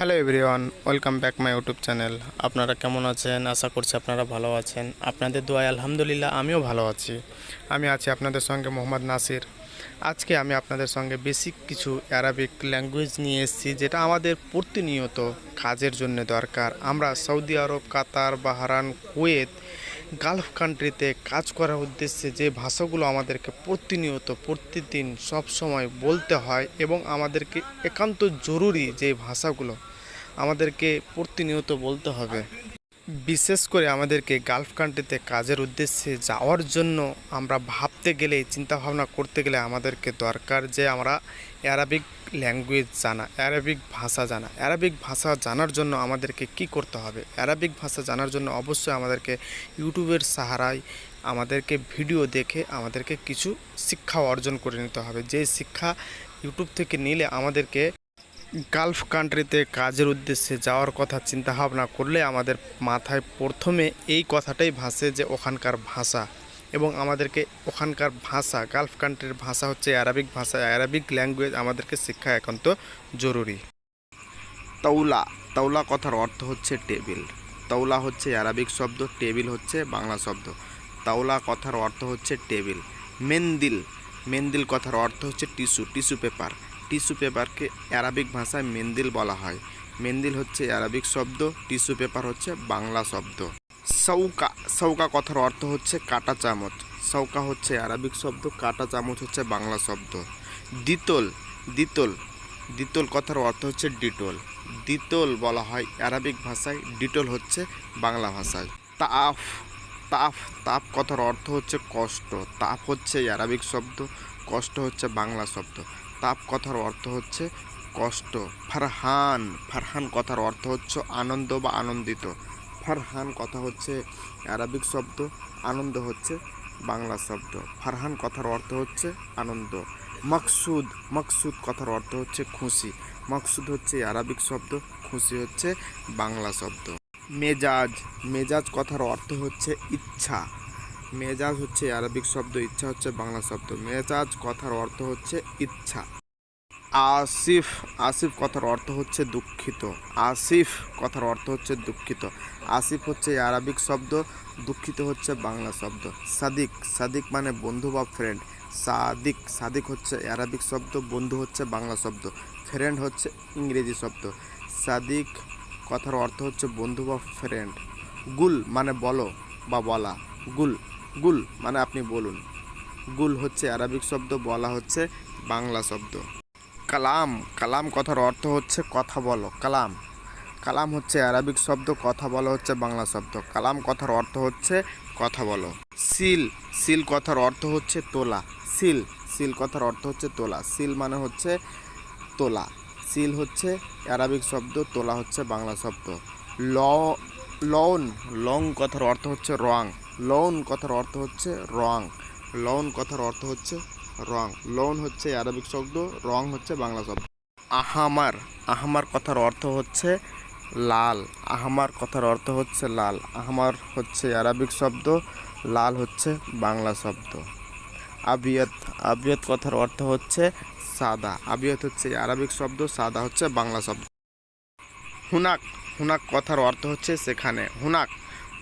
Hello everyone, welcome back my YouTube channel. আপনারা কেমন আছেন? আশা করছি আপনারা ভালো আছেন। আপনাদের দোয়ায় আলহামদুলিল্লাহ, আমিও ভালো আছি। আমি আছি আপনাদের সঙ্গে মোহাম্মদ নাসির। আজকে আমি আপনাদের সঙ্গে বেসিক কিছু অ্যারাবিক ল্যাঙ্গুয়েজ নিয়ে এসেছি, যেটা আমাদের প্রতিনিয়ত কাজের জন্য দরকার। আমরা Saudi Arab, Qatar Bahrain Kuwait gulf কান্ট্রিতে কাজ করার উদ্দেশ্যে যে ভাষাগুলো আমাদেরকে প্রতিনিয়ত, প্রতিদিন সব সময় বলতে হয় এবং আমাদেরকে একান্ত জরুরি যে ভাষাগুলো আমাদেরকে প্রতিনিয়ত বলতে হবে। বিশেষ করে আমাদেরকে গালফ কান্ট্রিতে কাজের উদ্দেশ্যে যাওয়ার জন্য আমরা ভাবতে গেলে, চিন্তাভাবনা করতে গেলে আমাদেরকে দরকার যে আমরা অ্যারাবিক ল্যাঙ্গুয়েজ জানা অ্যারাবিক ভাষা জানা। অ্যারাবিক ভাষা জানার জন্য আমাদেরকে কি করতে হবে? অ্যারাবিক ভাষা জানার জন্য অবশ্যই আমাদেরকে ইউটিউবের সাহারায় আমাদেরকে ভিডিও দেখে আমাদেরকে কিছু শিক্ষা অর্জন করে নিতে হবে। যে শিক্ষা ইউটিউব থেকে নিলে আমাদেরকে গালফ কান্ট্রিতে কাজের উদ্দেশ্যে যাওয়ার কথা চিন্তা ভাবনা করলে আমাদের মাথায় প্রথমে এই কথাটাই ভাসে যে ওখানকার ভাষা। এবং আমাদেরকে ওখানকার ভাষা গালফ কান্ট্রির ভাষা হচ্ছে অ্যারাবিক ভাষা অ্যারাবিক ল্যাঙ্গুয়েজ আমাদেরকে শিক্ষা একান্ত জরুরি। তৌলা তৌলা কথার অর্থ হচ্ছে টেবিল। তৌলা হচ্ছে অ্যারাবিক শব্দ, টেবিল হচ্ছে বাংলা শব্দ। তাওলা কথার অর্থ হচ্ছে টেবিল। মেন্দিল মেন্দিল কথার অর্থ হচ্ছে টিস্যু টিস্যু পেপার। টিস্যু পেপারকে অ্যারাবিক ভাষায় মেন্দিল বলা হয়। মেন্দিল হচ্ছে অ্যারাবিক শব্দ, টিস্যু পেপার হচ্ছে বাংলা শব্দ। সৌকা সৌকা কথার অর্থ হচ্ছে কাটা চামচ। সৌকা হচ্ছে অ্যারাবিক শব্দ, কাটা চামচ হচ্ছে বাংলা শব্দ। দ্বিতল দ্বিতল দ্বিতল কথার অর্থ হচ্ছে ডিটোল। দ্বিতল বলা হয় অ্যারাবিক ভাষায়, ডিটোল হচ্ছে বাংলা ভাষায়। তাফ তাফ তাপ কথার অর্থ হচ্ছে কষ্ট। তাপ হচ্ছে অ্যারাবিক শব্দ, কষ্ট হচ্ছে বাংলা শব্দ। তাপ কথার অর্থ হচ্ছে কষ্ট। ফারহান ফারহান কথার অর্থ হচ্ছে আনন্দ বা আনন্দিত। ফারহান কথা হচ্ছে অ্যারাবিক শব্দ, আনন্দ হচ্ছে বাংলা শব্দ। ফারহান কথার অর্থ হচ্ছে আনন্দ। মকসুদ মকসুদ কথার অর্থ হচ্ছে খুশি। মকসুদ হচ্ছে আরবিক শব্দ, খুশি হচ্ছে বাংলা শব্দ। মেজাজ মেজাজ কথার অর্থ হচ্ছে ইচ্ছা। মেজাজ হচ্ছে আরবিক শব্দ, ইচ্ছা হচ্ছে বাংলা শব্দ। মেজাজ কথার অর্থ হচ্ছে ইচ্ছা। আসিফ আসিফ কথার অর্থ হচ্ছে দুঃখিত। আসিফ কথার অর্থ হচ্ছে দুঃখিত। আসিফ হচ্ছে আরবিক শব্দ, দুঃখিত হচ্ছে বাংলা শব্দ। সাদিক সাদিক মানে বন্ধু বা ফ্রেন্ড সাদিক সাদিক হচ্ছে আরবিক শব্দ, বন্ধু হচ্ছে বাংলা শব্দ। ফ্রেন্ড হচ্ছে ইংরেজি শব্দ। সাদিক কথার অর্থ হচ্ছে বন্ধু বা ফ্রেন্ড গুল মানে বলো বা বলা। গুল গুল মানে আপনি বলুন। গুল হচ্ছে আরবিক শব্দ, বলা হচ্ছে বাংলা শব্দ। কালাম কালাম কথার অর্থ হচ্ছে কথা বলো, কালাম। কালাম হচ্ছে আরবিক শব্দ, কথা বলো হচ্ছে বাংলা শব্দ। কালাম কথার অর্থ হচ্ছে কথা বলো। সিল সিল কথার অর্থ হচ্ছে তোলা। সিল সিল কথার অর্থ হচ্ছে তোলা। সিল মানে হচ্ছে তোলা। সিল হচ্ছে আরবিক শব্দ, তোলা হচ্ছে বাংলা শব্দ। ল লন লং কথার অর্থ হচ্ছে রং। লন কথার অর্থ হচ্ছে রং। লন কথার অর্থ হচ্ছে রং। লোন হচ্ছে আরবিক শব্দ, রং হচ্ছে বাংলা শব্দ। আহামার। আহামার কথার অর্থ হচ্ছে লাল। আহামার কথার অর্থ হচ্ছে লাল। আহামার হচ্ছে আরবিক শব্দ, লাল হচ্ছে বাংলা শব্দ। আবিয়ত। আবিয়ত কথার অর্থ হচ্ছে সাদা। আবিয়ত হচ্ছে আরবিক শব্দ, সাদা হচ্ছে বাংলা শব্দ। হুনাক। হুনাক কথার অর্থ হচ্ছে সেখানে। হুনাক।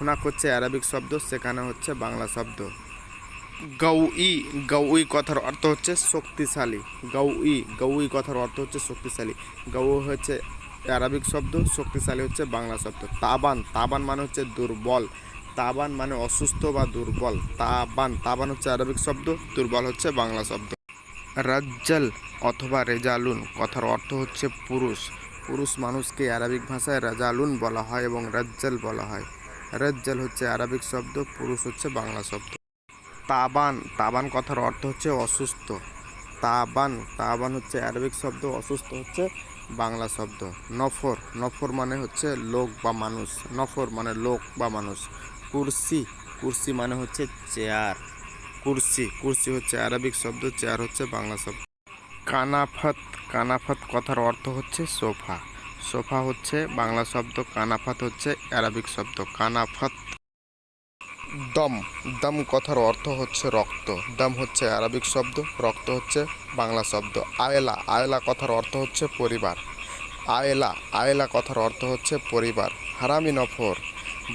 হুনাক হচ্ছে আরবিক শব্দ, সেখানে হচ্ছে বাংলা শব্দ। গৌই গৌই কথার অর্থ হচ্ছে শক্তিশালী। গৌই গৌই কথার অর্থ হচ্ছে শক্তিশালী। গৌ হচ্ছে আরবিক শব্দ, শক্তিশালী হচ্ছে বাংলা শব্দ। তাবান তাবান মানে হচ্ছে দুর্বল। তাবান মানে অসুস্থ বা দুর্বল। তাবান তাবান হচ্ছে আরবিক শব্দ, দুর্বল হচ্ছে বাংলা শব্দ। রাজ্জাল অথবা রেজালুন কথার অর্থ হচ্ছে পুরুষ। পুরুষ মানুষকে আরবিক ভাষায় রাজালুন বলা হয় এবং রাজ্জাল বলা হয়। রাজ্জাল হচ্ছে আরবিক শব্দ, পুরুষ হচ্ছে বাংলা শব্দ। তাবান তাবান কথার অর্থ হচ্ছে অসুস্থ। তাবান তাবান হচ্ছে আরবিক শব্দ, অসুস্থ হচ্ছে বাংলা শব্দ। নফর নফর মানে হচ্ছে লোক বা মানুষ। নফর মানে লোক বা মানুষ। কুরসি কুরসি মানে হচ্ছে চেয়ার। কুরসি কুরসি হচ্ছে আরবিক শব্দ, চেয়ার হচ্ছে বাংলা শব্দ। কানাফাত কানাফাত কথার অর্থ হচ্ছে সোফা। সোফা হচ্ছে বাংলা শব্দ, কানাফাত হচ্ছে আরবিক শব্দ। কানাফত দম। দম কথার অর্থ হচ্ছে রক্ত। দম হচ্ছে আরবিক শব্দ, রক্ত হচ্ছে বাংলা শব্দ। আয়লা আয়লা কথার অর্থ হচ্ছে পরিবার। আয়েলা আয়েলা কথার অর্থ হচ্ছে পরিবার। হারামি নফর,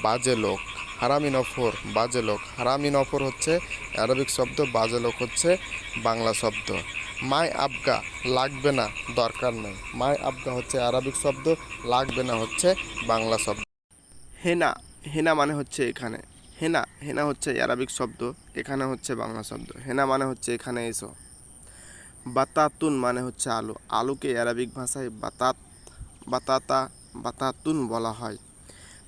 বাজে লোক। হারামি নফর, বাজে লোক। হারামি নফর হচ্ছে আরবিক শব্দ, বাজে লোক হচ্ছে বাংলা শব্দ। মাই আবগা, লাগবে না, দরকার নেই। মাই আবগা হচ্ছে আরবিক শব্দ, লাগবে না হচ্ছে বাংলা শব্দ। হেনা হেনা মানে হচ্ছে এখানে। হেনা হেনা হচ্ছে আরবিক শব্দ, এখানে হচ্ছে বাংলা শব্দ। হেনা মানে হচ্ছে এখানে এসো। বাতাতুন মানে হচ্ছে আলু। আলুকে আরবিক ভাষায় বাতাত, বাতাতা, বাতাতুন বলা হয়।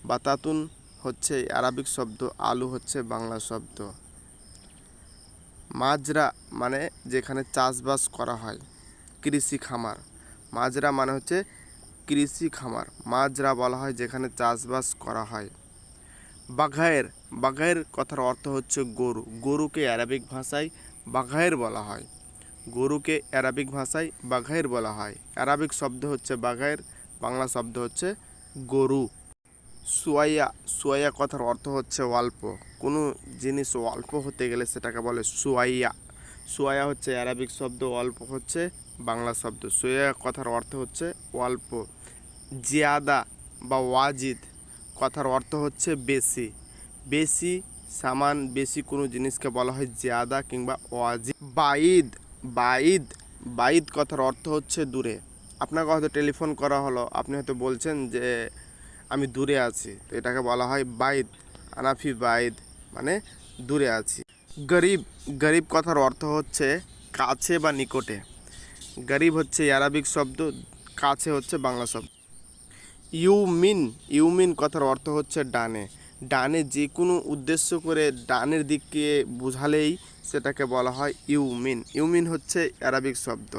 বাতাতুন হচ্ছে আরবিক শব্দ, আলু হচ্ছে বাংলা শব্দ। মাজরা মানে যেখানে চাষবাস করা হয়, কৃষি খামার। মাজরা মানে হচ্ছে কৃষি খামার। মাজরা বলা হয় যেখানে চাষবাস করা হয়। বাঘায়ের বাঘায়ের কথার অর্থ হচ্ছে গরু। গরুকে আরবিক ভাষায় বাঘায়ের বলা হয়। গরুকে অ্যারাবিক ভাষায় বাঘাইর বলা হয়। অ্যারাবিক শব্দ হচ্ছে বাঘাইর বাংলা শব্দ হচ্ছে গরু। সুয়াইয়া সুয়াইয়া কথার অর্থ হচ্ছে অল্প। কোনো জিনিস অল্প হতে গেলে সেটাকে বলে সুয়াইয়া। সুয়াইয়া হচ্ছে অ্যারাবিক শব্দ, অল্প হচ্ছে বাংলা শব্দ। সুয়াইয়া কথার অর্থ হচ্ছে অল্প। জিয়াদা বা ওয়াজিদ কথার অর্থ হচ্ছে বেশি। বেশি সামান, বেশি কোনো জিনিসকে বলা হয় জিয়াদা কিংবা ওয়াজিদ বাইদ বাইদ বাইদ কথার অর্থ হচ্ছে দূরে। আপনাকে হয়তো টেলিফোন করা হলো, আপনি হয়তো বলছেন যে, আমি দূরে আছি। তো এটাকে বলা হয় বাইদ আনাফি বাইদ মানে দূরে আছি। গরিব গরিব কথার অর্থ হচ্ছে কাছে বা নিকটে। গরিব হচ্ছে আরবিক শব্দ, কাছে হচ্ছে বাংলা শব্দ। ইউমিন ইউমিন কথার অর্থ হচ্ছে ডানে। ডানে যে কোনো উদ্দেশ্য করে ডানের দিককে বোঝালেই সেটাকে বলা হয় ইউমিন। ইউমিন হচ্ছে অ্যারাবিক শব্দ।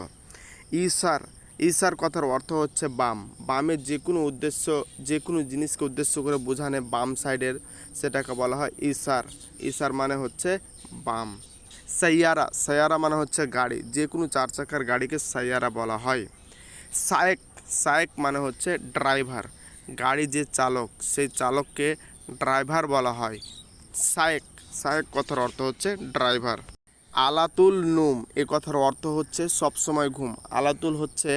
ইসার ইসার কথার অর্থ হচ্ছে বাম। বামের যে কোনো উদ্দেশ্য, যে কোনো জিনিসকে উদ্দেশ্য করে বোঝানে বাম সাইডের সেটাকে বলা হয় ইসার ইসার মানে হচ্ছে বাম। সাইয়ারা সাইয়ারা মানে হচ্ছে গাড়ি। যে কোনো চার চাকার গাড়িকে সাইয়ারা বলা হয়। সায়েক সায়েক মানে হচ্ছে ড্রাইভার। গাড়ি যে চালক, সেই চালককে ড্রাইভার বলা হয়। সায়েক সায়েক কথার অর্থ হচ্ছে ড্রাইভার। আলাতুল নুম, এ কথার অর্থ হচ্ছে সবসময় ঘুম। আলাতুল হচ্ছে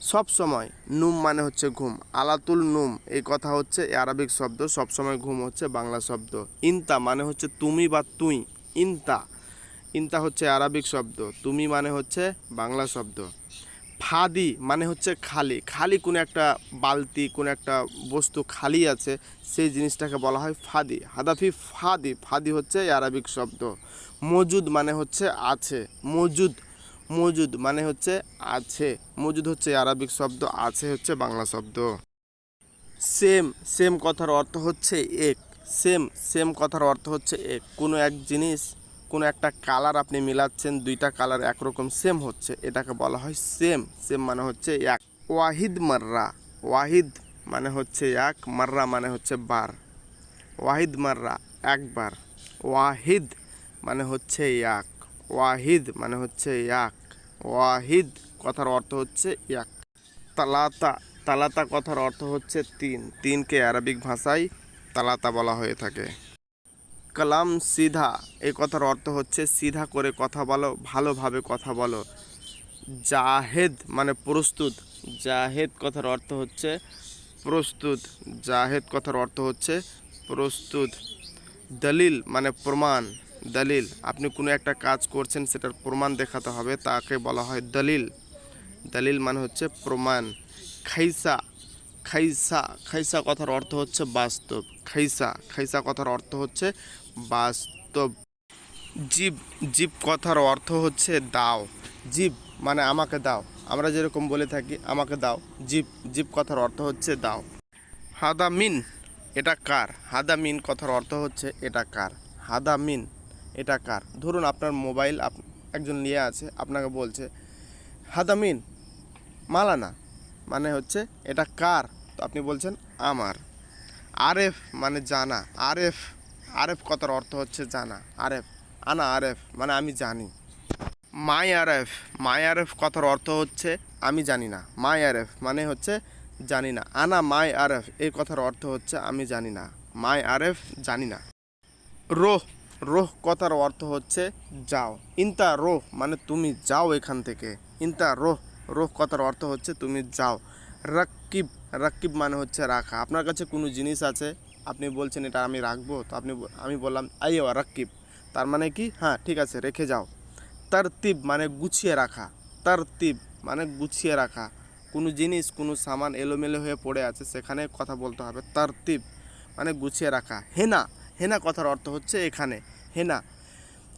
সব সময় নুম মানে হচ্ছে ঘুম। আলাতুল নুম এই কথা হচ্ছে আরবিক শব্দ, সবসময় ঘুম হচ্ছে বাংলা শব্দ। ইনতা মানে হচ্ছে তুমি বা তুই। ইনতা ইনতা হচ্ছে আরবিক শব্দ, তুমি মানে হচ্ছে বাংলা শব্দ। ফাদি মানে হচ্ছে খালি। খালি কোনো একটা বালতি, কোনো একটা বস্তু খালি আছে, সেই জিনিসটাকে বলা হয় ফাদি। হাদাফি ফাদি ফাদি হচ্ছে আরবিক শব্দ। মজুদ মানে হচ্ছে আছে। মজুদ মজুদ মানে হচ্ছে আছে। মজুদ হচ্ছে আরবিক শব্দ, আছে হচ্ছে বাংলা শব্দ। সেম সেম কথার অর্থ হচ্ছে এক। সেম সেম কথার অর্থ হচ্ছে এক। কোনো এক জিনিস কোনো একটা কালার আপনি মিলাচ্ছেন, দুইটা কালার একরকম সেম হচ্ছে। এটাকে বলা হয় সেম সেম মানে হচ্ছে এক। ওয়াহিদ মাররা। ওয়াহিদ মানে হচ্ছে এক, মাররা মানে হচ্ছে বার। ওয়াহিদ মাররা, একবার। ওয়াহিদ মানে হচ্ছে এক। ওয়াহিদ মানে হচ্ছে এক। ওয়াহিদ কথার অর্থ হচ্ছে এক। তালাতা তালাতা কথার অর্থ হচ্ছে তিন। তিনকে আরবিক ভাষায় তালাতা বলা হয়ে থাকে। কালাম সিধা। এই কথার অর্থ হচ্ছে সিধা করে কথা বলো, ভালোভাবে কথা বলো। জাহেদ মানে প্রস্তুত। জাহেদ কথার অর্থ হচ্ছে প্রস্তুত। জাহেদ কথার অর্থ হচ্ছে প্রস্তুত। দলিল মানে প্রমাণ। দলিল, আপনি কোনো একটা কাজ করছেন, সেটার প্রমাণ দেখাতে হবে, তাকে বলা হয় দলিল। দলিল মানে হচ্ছে প্রমাণ। খাইসা খাইসা খাইসা কথার অর্থ হচ্ছে বাস্তব। খাইসা খাইসা কথার অর্থ হচ্ছে বাস্তব। জীব জীব কথার অর্থ হচ্ছে দাও। জীব মানে আমাকে দাও। আমরা যেরকম বলে থাকি, আমাকে দাও। জীব জীব কথার অর্থ হচ্ছে দাও। হাদা মিন, এটা কার? হাদা মিন কথার অর্থ হচ্ছে, এটা কার? হাদা মিন, এটা কার? ধরুন আপনার মোবাইল আপ- একজন নিয়ে আছে, আপনাকে বলছে, হাদা মিন, মালানা মানে হচ্ছে, এটা কার? তো আপনি বলছেন, আমার। আরেফ মানে জানা। আরেফ আরেফ কথার অর্থ হচ্ছে জানা। আরেফ আনা আরেফ মানে আমি জানি। মাই আরেফ মাই আরেফ কথার অর্থ হচ্ছে আমি জানি না। মাই আরেফ মানে হচ্ছে জানি না। আনা মাই আরেফ এই কথার অর্থ হচ্ছে আমি জানি না। মাই আরেফ জানি না। রোহ রোহ কথার অর্থ হচ্ছে যাও। ইনতা রোহ মানে তুমি যাও এখান থেকে। ইনতা রোহ রোহ কথার অর্থ হচ্ছে তুমি যাও। রাক্কিব রাক্কিব মানে হচ্ছে রাখা। আপনার কাছে কোনো জিনিস আছে? আপনি বলছেন এটা আমি রাখব, তো আপনি আমি বললাম আইও রাক্কিব তার মানে কি? হ্যাঁ ঠিক আছে, রেখে যাও। তারতিব মানে গুছিয়ে রাখা। তারতিব মানে গুছিয়ে রাখা। কোনো জিনিস, কোনো সামান এলোমেলো হয়ে পড়ে আছে, সেখানে কথা বলতে হবে। তারতিব মানে গুছিয়ে রাখা। হেনা হেনা কথার অর্থ হচ্ছে এখানে। হেনা,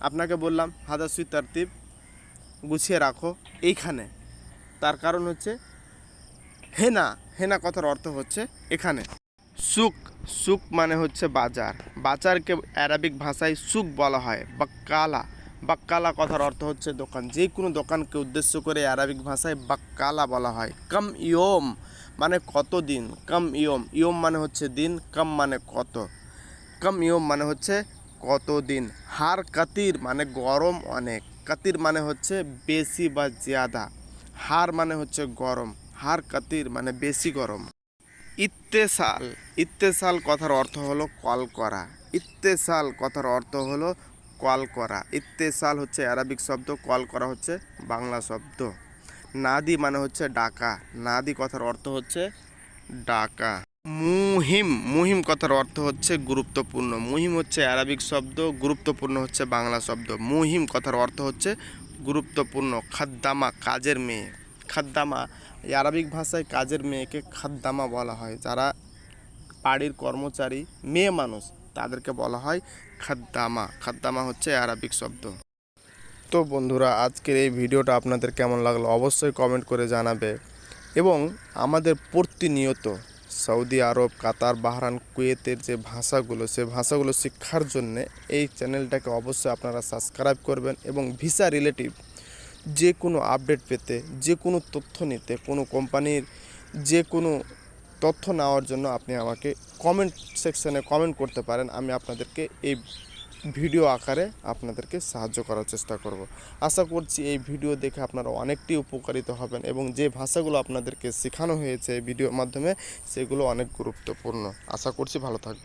আপনাকে বললাম হাদাসুই তারতিব, গুছিয়ে রাখো এইখানে। তার কারণ হচ্ছে, হেনা হেনা কথার অর্থ হচ্ছে এখানে। সুক সুক মানে হচ্ছে বাজার। বাজারকে অ্যারাবিক ভাষায় সুক বলা হয়, বাক্কালা। বাক্কালা কথার অর্থ হচ্ছে দোকান। যে কোনো দোকানকে উদ্দেশ্য করে অ্যারাবিক ভাষায় বাক্কালা বলা হয়। কম ইয়ম মানে কত দিন? কম ইয়ম। ইয়ম মানে হচ্ছে দিন, কম মানে কত? কম ইয়ম মানে হচ্ছে কত দিন। হার কাতির মানে গরম অনেক। কাতির মানে হচ্ছে বেশি বা জিয়াদা। হার মানে হচ্ছে গরম। হার কাতির মানে বেশি গরম। ইত্তেসাল ইত্তেসাল কথার অর্থ হলো কল করা। ইত্তেসাল কথার অর্থ হলো কল করা। ইত্তেসাল হচ্ছে আরবিক শব্দ কল করা হচ্ছে বাংলা শব্দ। নাদি মানে হচ্ছে ডাকা। নাদি কথার অর্থ হচ্ছে ডাকা। মুহিম। মুহিম কথার অর্থ হচ্ছে গুরুত্বপূর্ণ। মুহিম হচ্ছে আরবিক শব্দ গুরুত্বপূর্ণ হচ্ছে বাংলা শব্দ। মুহিম কথার অর্থ হচ্ছে গুরুত্বপূর্ণ। খাদ্দামা কাজের মেয়ে। খাদ্দামা এই আরবিক ভাষায় কাজের মেয়েকে খাদ্দামা বলা হয়। যারা বাড়ির কর্মচারী, মেয়ে মানুষ, তাদেরকে বলা হয় খাদ্দামা। খাদ্দামা হচ্ছে আরবিক শব্দ। তো বন্ধুরা, আজকের এই ভিডিওটা আপনাদের কেমন লাগল অবশ্যই কমেন্ট করে জানাবে। এবং আমাদের প্রতিনিয়ত সৌদি আরব, কাতার বাহরান কুয়েতের যে ভাষাগুলো, সে ভাষাগুলো শিক্ষার জন্য এই চ্যানেলটাকে অবশ্যই আপনারা সাবস্ক্রাইব করবেন এবং ভিসা রিলেটিভ যে কোনো আপডেট পেতে, যে কোনো তথ্য নিতে, কোনো কোম্পানির যে কোনো তথ্য নেওয়ার জন্য আপনি আমাকে কমেন্ট সেকশানে কমেন্ট করতে পারেন। আমি আপনাদেরকে এই ভিডিও আকারে আপনাদেরকে সাহায্য করার চেষ্টা করব। আশা করছি এই ভিডিও দেখে আপনারা অনেকটি উপকারিত হবেন এবং যে ভাষাগুলো আপনাদেরকে শেখানো হয়েছে এই ভিডিওর মাধ্যমে, সেগুলো অনেক গুরুত্বপূর্ণ। আশা করছি ভালো থাকবেন।